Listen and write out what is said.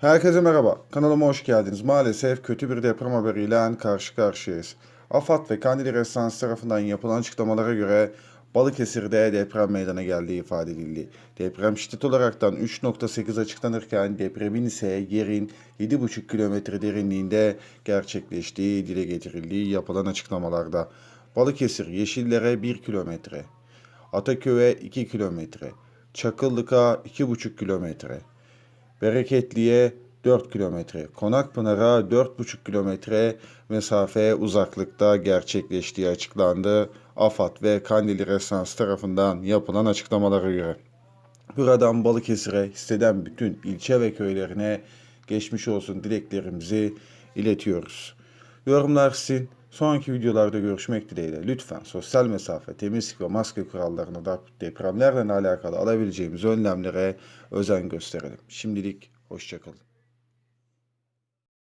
Herkese merhaba. Kanalıma hoş geldiniz. Maalesef kötü bir deprem haberiyle karşı karşıyayız. AFAD ve Kandili Restansı tarafından yapılan açıklamalara göre Balıkesir'de deprem meydana geldiği ifade edildi. Deprem şiddet olaraktan 3.8 açıklanırken depremin ise yerin 7.5 kilometre derinliğinde gerçekleştiği dile getirildiği yapılan açıklamalarda. Balıkesir Yeşillere 1 kilometre, Ataköy'e 2 kilometre, Çakıllık'a 2,5 kilometre, Bereketli'ye 4 kilometre, Konakpınar'a 4,5 kilometre mesafe uzaklıkta gerçekleştiği açıklandı. AFAD ve Kandili Restans tarafından yapılan açıklamalara göre. Buradan Balıkesir'e hisseden bütün ilçe ve köylerine geçmiş olsun dileklerimizi iletiyoruz. Yorumlar sizin. Sonraki videolarda görüşmek dileğiyle lütfen sosyal mesafe, temizlik ve maske kurallarına da depremlerle alakalı alabileceğimiz önlemlere özen gösterelim. Şimdilik hoşçakalın.